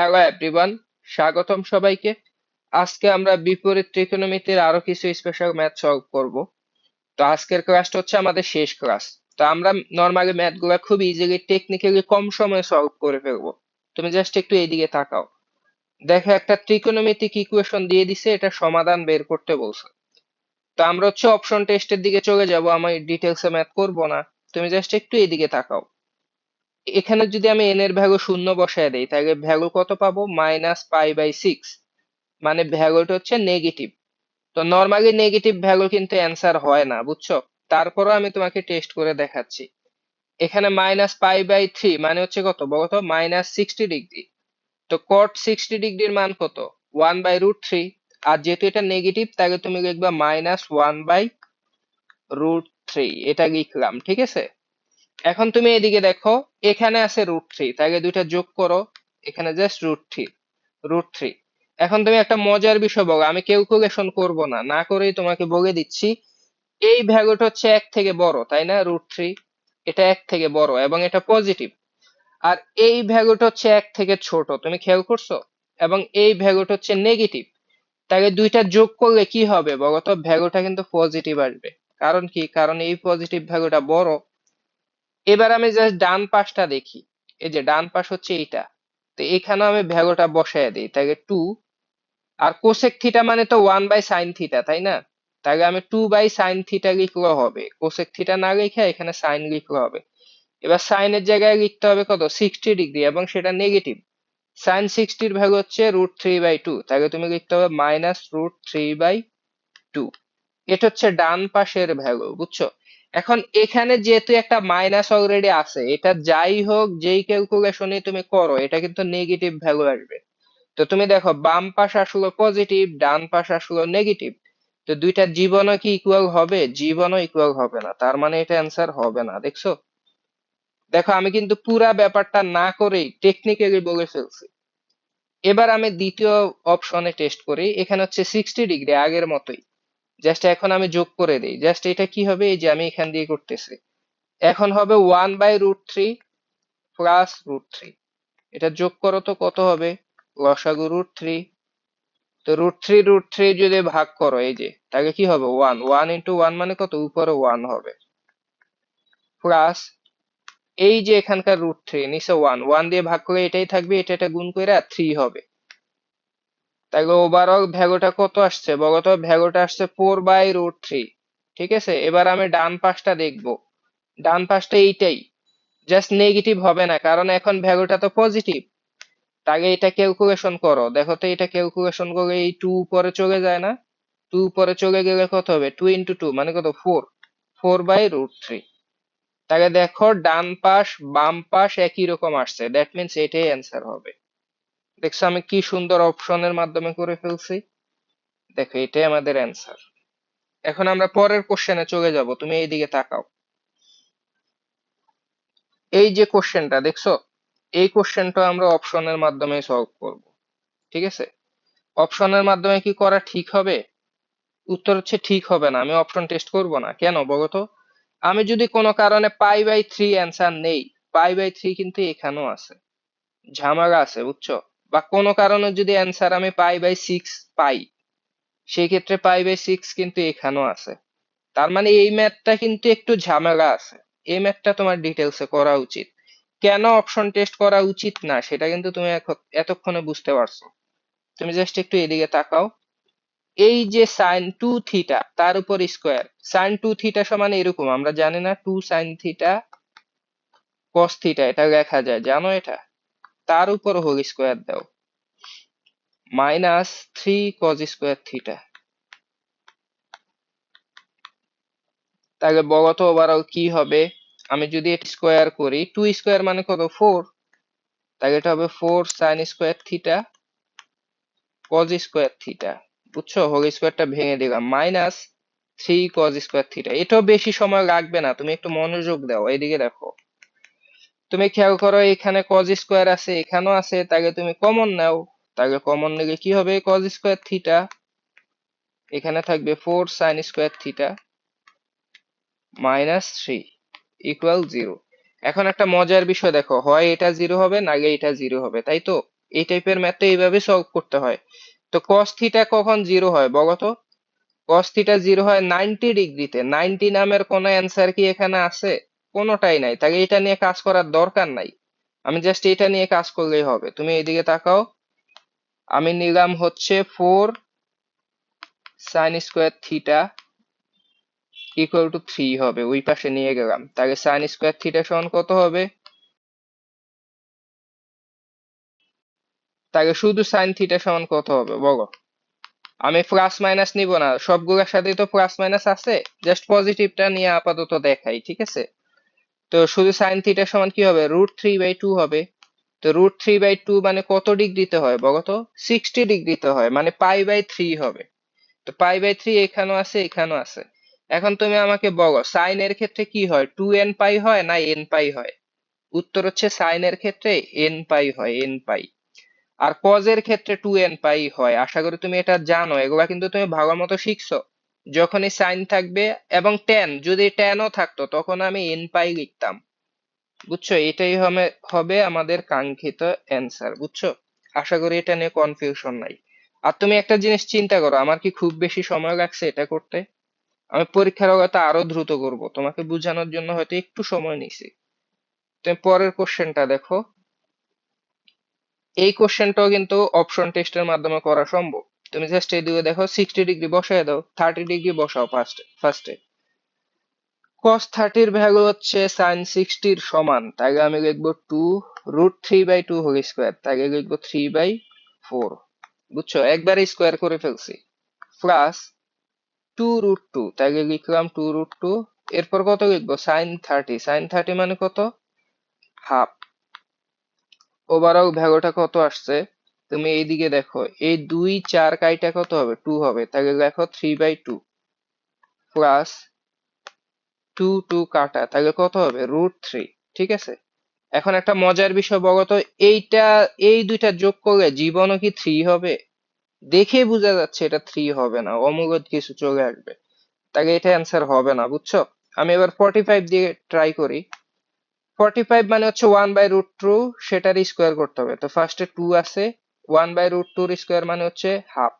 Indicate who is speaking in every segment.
Speaker 1: Hello everyone স্বাগতম সবাইকে। আজকে আমরা বিপরীত ত্রিকোণমিতির আরও কিছু স্পেশাল ম্যাথ সলভ করব। তো আজকের ক্লাসটা হচ্ছে আমাদের শেষ ক্লাস তো আমরা নর্মালি ম্যাথগুলা খুব ইজিলি টেকনিক্যালি কম সময়ে সলভ করে ফেলব। তুমি জাস্ট একটু এইদিকে তাকাও। দেখো, একটা ত্রিকোণমিতিক ইকুয়েশন দিয়ে দিছে, এটা সমাধান বের করতে বলছে। তো আমরা হচ্ছে অপশন টেস্টের দিকে চলে যাব, আমি ডিটেলসে ম্যাথ করব না। তুমি জাস্ট একটু এইদিকে তাকাও। এখানে যদি আমি এন এর ভ্যালু শূন্য বসায় দেই, তাহলে ভ্যালু কত পাবো? মাইনাস পাই বাই সিক্স মানে ভ্যালুটা হচ্ছে নেগেটিভ তো নর্মালি নেগেটিভ ভ্যালু কিন্তু অ্যান্সার হয় না, বুঝছ? তারপরও আমি তোমাকে টেস্ট করে দেখাচ্ছি। এখানে মাইনাস পাই বাই থ্রি মানে হচ্ছে কত? বলতো মাইনাস সিক্সটি ডিগ্রি তো কট সিক্সটি ডিগ্রির মান কত? ওয়ান বাই রুট থ্রি আর যেহেতু এটা নেগেটিভ তাহলে তুমি লিখবা minus one by root three এটা লিখলাম, ঠিক আছে? এখন তুমি এদিকে দেখো, এখানে আছে রুট থ্রি তাকে দুইটা যোগ করো, এখানে just root three root three এখন তুমি একটা মজার বিষয় বলো, আমি ক্যালকুলেশন করব না না করেই তোমাকে বলে দিচ্ছি, এই ভ্যালুটা হচ্ছে এক থেকে বড়, তাই না? রুট থ্রি এটা এক থেকে বড় এবং এটা পজিটিভ আর এই ভ্যালুটা হচ্ছে এক থেকে ছোট, তুমি খেয়াল করছ? এবং এই ভ্যালুটা হচ্ছে নেগেটিভ তাহলে দুইটা যোগ করলে কি হবে বলতো ভ্যালুটা কিন্তু পজিটিভ আসবে। কারণ কি? কারণ এই পজিটিভ ভ্যালুটা বড় এবার আমি জাস্ট ডান পাশটা দেখি। এই যে ডান পাশ হচ্ছে এইটা। তো এখানে আমি ভ্যালুটা বসায় দিই। তাহলে টু আর কোসেক থিটা মানে তো ওয়ান বাই সাইন থিটা তাই না? তাহলে আমি টু বাই সাইন থিটা লিখলে হবে। কোসেক থিটা না লিখে এখানে সাইন লিখলে হবে। এবার সাইনের জায়গায় লিখতে হবে কত? সিক্সটি ডিগ্রি এবং সেটা নেগেটিভ সাইন সিক্সটির ভ্যালু হচ্ছে রুট থ্রি বাই টু তাহলে তুমি লিখতে হবে minus root three by two এটা হচ্ছে ডান পাশের ভ্যালু, বুঝছ? এখন এখানে যেহেতু একটা মাইনাস অলরেডি আছে, এটা যাই হোক, যেই ক্যালকুলেশনই তুমি করো, এটা কিন্তু নেগেটিভ ভ্যালু আসবে। তো তুমি দেখো, বাম পাশ আসলো পজিটিভ ডান পাশ আসলো নেগেটিভ তো দুইটা জীবনও কি ইকুয়াল হবে? জীবনও ইকুয়াল হবে না। তার মানে এটা অ্যান্সার হবে না, দেখছ? দেখো, আমি কিন্তু পুরা ব্যাপারটা না করেই টেকনিক্যালি বলে ফেলছি। এবার আমি দ্বিতীয় অপশনে টেস্ট করি, এখানে হচ্ছে সিক্সটি ডিগ্রি আগের মতোই। জাস্ট এখন আমি যোগ করে দিই। জাস্ট এটা কি হবে? এই যে আমি এখান দিয়ে করতেছি। এখন হবে one by root three plus root three এটা যোগ করো তো কত হবে? লসাগু রুট থ্রি তো রুট থ্রি রুট থ্রি যদি ভাগ করো এই যে, তাহলে কি হবে? ওয়ান ওয়ান ইন্টু ওয়ান মানে কত? উপরে ওয়ান হবে। প্লাস এই যে এখানকার রুট থ্রি নিচে ওয়ান ওয়ান দিয়ে ভাগ করে এটাই থাকবে, এটা এটা গুণ করে আর থ্রি হবে। তাহলে ওভারঅল ভ্যালুটা কত আসছে? বলতো ভ্যালুটা আসছে ফোর বাই রুট থ্রি ঠিক আছে? এবার আমি ডান পাশটা দেখব। ডান পাশটা এইটাই জাস্ট নেগেটিভ হবে না, কারণ এখন ভ্যালুটা তো পজিটিভ তাহলে এটা ক্যালকুলেশন করো, দেখো তো এটা ক্যালকুলেশন করে এই টু উপরে চলে যায় না? টু উপরে চলে গেলে কত হবে? টু ইন্টু টু মানে কত? Four four by root three তাহলে দেখো, ডান পাশ, বাম পাশ একই রকম আসছে দ্যাট মিনস এটাই অ্যান্সার হবে। দেখছ আমি কি সুন্দর অপশনের মাধ্যমে করে ফেলছি? দেখো, এটাই আমাদের অ্যান্সার এখন আমরা পরের কোশ্চেনে চলে যাব, তুমি এইদিকে তাকাও। এই যে কোশ্চেনটা দেখছ? এই কোশ্চেনটা আমরা অপশনের মাধ্যমে সলভ করব, ঠিক আছে? অপশনের মাধ্যমে কি করা ঠিক হবে? উত্তর হচ্ছে ঠিক হবে না, আমি অপশন টেস্ট করব না। কেন বলতো? আমি যদি কোনো কারণে পাই বাই থ্রি অ্যান্সার নেই পাই বাই থ্রি কিন্তু এখানেও আছে, ঝামেলা আছে, বুঝছ? বা কোনো কারণে যদি অ্যান্সার আমি পাই বাই সিক্স পাই, সেই ক্ষেত্রে পাই বাই সিক্স কিন্তু এখানেও আছে। তার মানে এই ম্যাথটা কিন্তু একটু ঝামেলা আছে। এই ম্যাথটা তোমার ডিটেলসে করা উচিত। কেন অপশন টেস্ট করা উচিত না, সেটা কিন্তু তুমি এতক্ষণে বুঝতে পারছ। তুমি জাস্ট একটু এদিকে তাকাও। এই যে সাইন টু থিটা তার উপর স্কোয়ার সাইন টু থিটা সমান এরকম, আমরা জানি না two sine theta cos theta এটা লেখা যায়, জানো এটা? তার উপর হোল স্কোয়ার দাও। Minus three cos square theta. তাহলে বলো তো ওভারঅল কি হবে? আমি যদি এটা স্কোয়ার করি, টু স্কোয়ার মানে কত? ফোর। তাহলে এটা হবে four sine square theta cos square theta. বুঝছ? হোল স্কোয়ারটা ভেঙে দিলাম। Minus three cos square theta. এটাও বেশি সময় লাগবে না। তুমি একটু মনোযোগ দাও। এইদিকে দেখো। তুমি খেয়াল করো, এখানে কজ স্কোয়ার আছে, এখানেও আছে তাহলে তুমি কমন নাও। তাহলে কমন নিলে কি হবে? কজ স্কোয়ার থিটা এখানে থাকবে four sine square theta minus three equal zero এখন একটা মজার বিষয় দেখো, হয় এটা জিরো হবে নাগে এটা জিরো হবে, তাই তো? এই টাইপের ম্যাথ তো এইভাবে সলভ করতে হয়। তো কস থিটা কখন জিরো হয় বলো তো? কস থিটা জিরো হয় নাইনটি ডিগ্রিতে নাইনটি নামের কোনো অ্যান্সার কি এখানে আছে? কোনোটাই নাই। তাহলে এটা নিয়ে কাজ করার দরকার নাই। আমি জাস্ট এটা নিয়ে কাজ করলেই হবে। তুমি এইদিকে তাকাও। আমি নিলাম হচ্ছে four sine square theta equal to three হবে। ওই পাশে নিয়ে গেলাম। তাহলে সাইন স্কোয়ার থিটা সমান কত হবে? তাহলে শুধু সাইন থিটা সমান কত হবে? বলো। আমি প্লাস মাইনাস নিব না। সবগুলোর সাথেই তো প্লাস মাইনাস আছে। জাস্ট পজিটিভটা নিয়ে আপাতত দেখাই, ঠিক আছে? তো শুধু সাইন থিটা সমান কি হবে? রুট থ্রি বাই টু হবে। তো রুট থ্রি বাই টু মানে কত ডিগ্রিতে হয় বলো তো? সিক্সটি ডিগ্রিতে হয় মানে পাই বাই থ্রি হবে। তো পাই বাই থ্রি এখানেও আছে এখানেও আছে। এখন তুমি আমাকে বলো সাইন এর ক্ষেত্রে কি হয়? টু এন পাই হয় না এন পাই হয়? উত্তর হচ্ছে সাইন এর ক্ষেত্রে এন পাই হয় এন পাই আর কজ এর ক্ষেত্রে টু এন পাই হয়। আশা করি তুমি এটা জানো, এগুলা কিন্তু তুমি ভালো মতো শিখছো। যখনই সাইন থাকবে এবং টেন যদি টেনও থাকতো, তখন আমি এন পাই লিখতাম। বুঝছ? এটাই হবে আমাদের কাঙ্ক্ষিত অ্যান্সার বুঝছ? আশা করি এটা নিয়ে কনফিউশন নাই। আর তুমি একটা জিনিস চিন্তা করো, আমার কি খুব বেশি সময় লাগছে এটা করতে? আমি পরীক্ষার হয়তো আরও দ্রুত করব, তোমাকে বোঝানোর জন্য হয়তো একটু সময় নিছি তুমি পরের কোশ্চেনটা দেখো। এই কোশ্চেনটাও কিন্তু অপশন টেস্টের মাধ্যমে করা সম্ভব। তুমি জাস্ট এই দিকে দেখো সিক্সটি ডিগ্রি বসায় দাও থার্টি ডিগ্রি বসাও ফার্স্টে ফার্স্টে cos থার্টির ভ্যালু হচ্ছে সাইন সিক্সটির সমান তাই আমি লিখব two root three by two whole square তাই লিখব থ্রি বাই ফোর বুঝছ? একবারে স্কোয়ার করে ফেলছি। প্লাস টু রুট টু তাই লিখলাম টু রুট টু এরপর কত লিখব? সাইন থার্টি সাইন থার্টি মানে কত? হাফ ওভারঅল ভ্যালুটা কত আসছে? তুমি এইদিকে দেখো, এই দুই চার কাইটা কত হবে? টু হবে। তাহলে দেখো three by two plus two two কাটা। তাহলে কত হবে? রুট থ্রি ঠিক আছে? এখন একটা মজার বিষয় বলতো এইটা, এই দুইটা যোগ করলে জীবনও কি থ্রি হবে? দেখে বোঝা যাচ্ছে এটা থ্রি হবে না। অমূলত কিছু চলে আসবে। তাহলে এটা অ্যান্সার হবে না, বুঝছ? আমি এবার ফর্টি ফাইভ দিয়ে ট্রাই করি। ফর্টি ফাইভ মানে হচ্ছে ওয়ান বাই রুট টু সেটার স্কোয়ার করতে হবে। তো ফার্স্টে টু আছে ওয়ান বাই রুট টুর স্কোয়ার মানে হচ্ছে হাফ।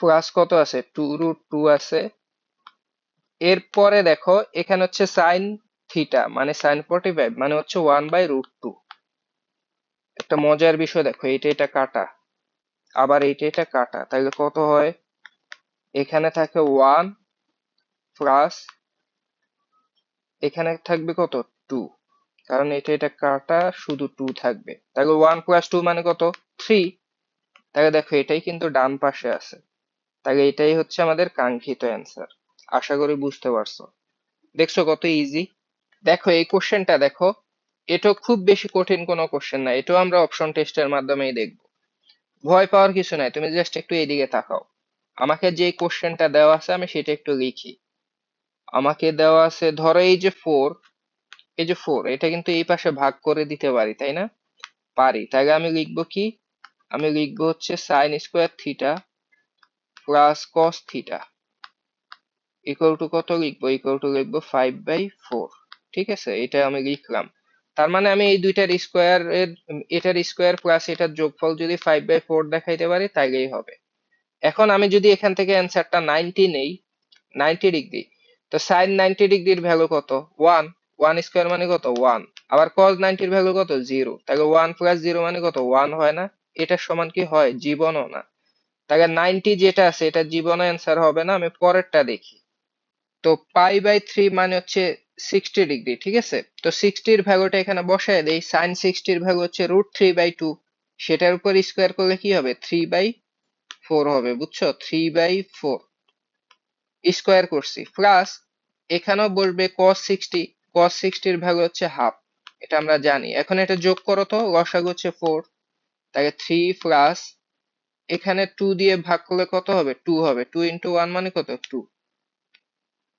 Speaker 1: প্লাস কত আছে? টু রুট টু আছে। এরপরে দেখো, এখানে হচ্ছে সাইন থিটা মানে সাইন ফর্টি ফাইভ মানে হচ্ছে ওয়ান বাই রুট টু। একটা মজার বিষয় দেখো, এইটা এটা কাটা। আবার এইটা এটা কাটা, তাহলে কত হয়? এখানে থাকে ওয়ান প্লাস, এখানে থাকবে কত? টু। কারণ এটা এটা কাটা শুধু টু থাকবে। তাহলে ওয়ান প্লাস টু মানে কত? থ্রি তাহলে দেখো, এটাই কিন্তু ডান পাশে আছে। তাহলে এটাই হচ্ছে আমাদের কাঙ্ক্ষিত অ্যান্সার আশা করি বুঝতে পারছ। দেখছ কত ইজি দেখো, এই কোশ্চেনটা দেখো এটা খুব বেশি কঠিন কোনো কোশ্চেন না। এটাও আমরা অপশন টেস্টের মাধ্যমেই দেখব। ভয় পাওয়ার কিছু নাই, তুমি জাস্ট একটু এইদিকে তাকাও। আমাকে যে কোশ্চেনটা দেওয়া আছে, আমি সেটা একটু লিখি। আমাকে দেওয়া আছে, ধরো এই যে ফোর এই যে ফোর এটা কিন্তু এই পাশে ভাগ করে দিতে পারি, তাই না? পারি। তাহলে আমি লিখব কি? আমি লিখব হচ্ছে sine square theta plus cos theta equal to কত লিখব? ইকুয়াল টু লিখব ফাইভ বাই ফোর ঠিক আছে? এটা আমি লিখলাম। তার মানে আমি এই দুইটার স্কোয়ার এর, এটার স্কোয়ার প্লাস এটার যোগফল যদি ফাইভ বাই ফোর দেখাইতে পারি, তাইলেই হবে। এখন আমি যদি এখান থেকে অ্যান্সারটা নাইনটি নেই নাইনটি ডিগ্রি তো সাইন নাইনটি ডিগ্রির ভ্যালু কত? ওয়ান ওয়ান স্কোয়ার মানে কত? ওয়ান আবার কজ নাইনটির ভ্যালু কত? জিরো তাহলে ওয়ান প্লাস জিরো মানে কত? ওয়ান হয় না? এটার সমান কি হয়? জীবনও না। তাহলে নাইনটি যেটা আছে, এটা জীবনও অ্যান্সার হবে না। আমি পরেরটা দেখি। তো পাই বাই থ্রি মানে হচ্ছে সিক্সটি ডিগ্রি ঠিক আছে? তো সিক্সটির ভ্যালুটা এখানে বসায় দেই। সাইন সিক্সটির ভ্যালু হচ্ছে রুট থ্রি বাই টু সেটার উপর স্কোয়ার করলে কি হবে? থ্রি বাই ফোর হবে, বুঝছ? থ্রি বাই ফোর স্কোয়ার করছি। প্লাস এখানেও বসবে কস সিক্সটি কস সিক্সটির ভ্যালু হচ্ছে হাফ এটা আমরা জানি। এখন এটা যোগ করো তো লসাগু হচ্ছে ফোর তাহলে থ্রি প্লাস এখানে টু দিয়ে ভাগ করলে কত হবে? টু হবে। টু ইন্টু ওয়ান মানে কত? টু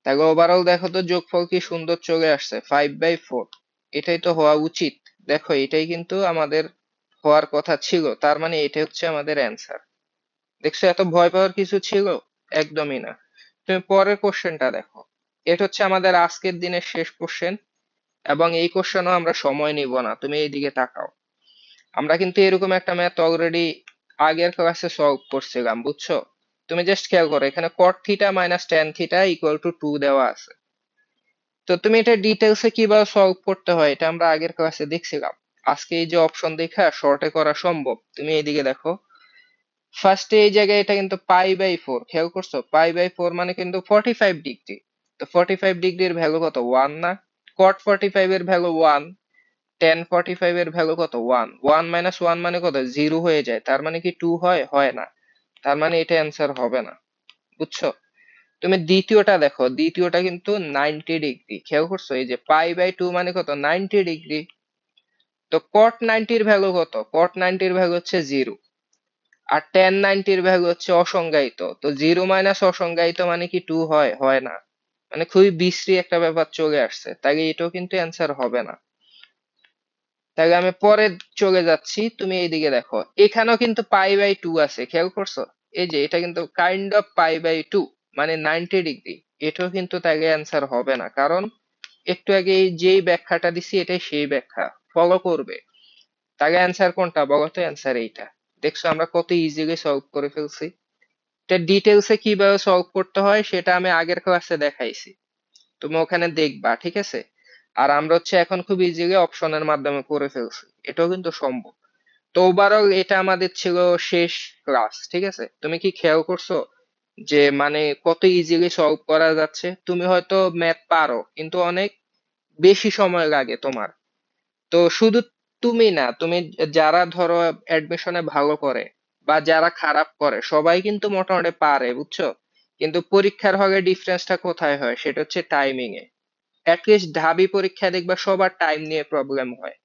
Speaker 1: তাহলে ওভারঅল দেখো তো যোগফল কি সুন্দর চলে আসছে ফাইভ বাই ফোর এটাই তো হওয়া উচিত। দেখো, এটাই কিন্তু আমাদের হওয়ার কথা ছিল। তার মানে এটা হচ্ছে আমাদের অ্যান্সার দেখছ, এত ভয় পাওয়ার কিছু ছিল? একদমই না। তুমি পরের কোশ্চেনটা দেখো। এটা হচ্ছে আমাদের আজকের দিনের শেষ কোশ্চেন এবং এই কোশ্চেনও আমরা সময় নিব না, তুমি এইদিকে তাকাও। আমরা কিন্তু এরকম একটা ম্যাথ অলরেডি আগের ক্লাসে সলভ করছিলাম, বুঝছ? তুমি জাস্ট খেয়াল করো, এখানে cot theta minus tan theta equal to two দেওয়া আছে। তো তুমি এটা ডিটেলসে কীভাবে সলভ করতে হয়, এটা আমরা আগের ক্লাসে দেখছিলাম। আজকে এই যে অপশন দেখা শর্টে করা সম্ভব, তুমি এইদিকে দেখো। ফার্স্টে এই জায়গায় এটা কিন্তু পাই বাই ফোর খেয়াল করছ? পাই বাই ফোর মানে কিন্তু ফর্টি ফাইভ ডিগ্রি তো ফর্টি ফাইভ ডিগ্রির ভ্যালু কত? ওয়ান না? কট ফর্টি এর ভ্যালু ওয়ান টেন ফর্টি এর ভ্যালু কত? ওয়ান ওয়ান মাইনাস ওয়ান মানে কত? জিরো হয়ে যায়। তার মানে কি টু হয়? হয় না। তার মানে এটা অ্যান্সার হবে না। বুঝছ? তুমি দ্বিতীয়টা দেখো। দ্বিতীয়টা কিন্তু নাইনটি ডিগ্রি। খেয়াল করছ? এই যে পাই বাই টু মানে কত? Ninety degree. তো কট নাইনটির ভ্যালু কত? কট নাইনটির ভ্যালু হচ্ছে জিরো আর টেন নাইনটির ভ্যালু হচ্ছে অসংজ্ঞায়িত। তো জিরো মাইনাস অসংজ্ঞায়িত মানে কি টু হয়? হয় না। মানে খুবই বিশ্রী একটা ব্যাপার চলে আসছে। তাই এটাও কিন্তু অ্যান্সার হবে না। তাহলে আমি পরে চলে যাচ্ছি, তুমি এইদিকে দেখো। এখানেও কিন্তু পাই বাই টু আছে, খেয়াল করছ? এই যে, এটা কিন্তু kind of pi by two মানে নাইনটি ডিগ্রি এটাও কিন্তু তাহলে অ্যান্সার হবে না। কারণ একটু আগে যেই ব্যাখ্যাটা দিছি, এটাই সেই ব্যাখ্যা। ফলো করবে। তাহলে অ্যান্সার কোনটা? বলো তো অ্যান্সার এইটা। দেখছ, আমরা কত ইজিলি সলভ করে ফেলছি। এটা ডিটেলসে কীভাবে সলভ করতে হয় সেটা আমি আগের ক্লাসে দেখাইছি। তুমি ওখানে দেখবা, ঠিক আছে? আর আমরা হচ্ছে এখন খুব ইজিলি অপশনের মাধ্যমে করে ফেলছি। এটাও কিন্তু সম্ভব। তো ওভারঅল এটা আমাদের ছিল শেষ ক্লাস ঠিক আছে? তুমি কি খেয়াল করছ যে মানে কত ইজিলি সলভ করা যাচ্ছে? তুমি হয়তো ম্যাথ পারো, কিন্তু অনেক বেশি সময় লাগে তোমার। তো শুধু তুমি না, তুমি যারা ধরো অ্যাডমিশনে ভালো করে বা যারা খারাপ করে, সবাই কিন্তু মোটামুটি পারে, বুঝছ? কিন্তু পরীক্ষার হলে ডিফারেন্সটা কোথায় হয়? সেটা হচ্ছে টাইমিং এ অ্যাটলিস্ট ঢাবি পরীক্ষা দেখবা সবার টাইম নিয়ে প্রবলেম হয়।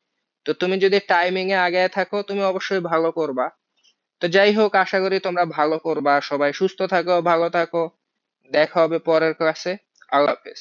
Speaker 1: তো তুমি যদি টাইমিং এ আগে থাকো, তুমি অবশ্যই ভালো করবা। তো যাই হোক, আশা করি তোমরা ভালো করবা। সবাই সুস্থ থাকো, ভালো থাকো। দেখা হবে পরের ক্লাসে আল্লাহ হাফেজ।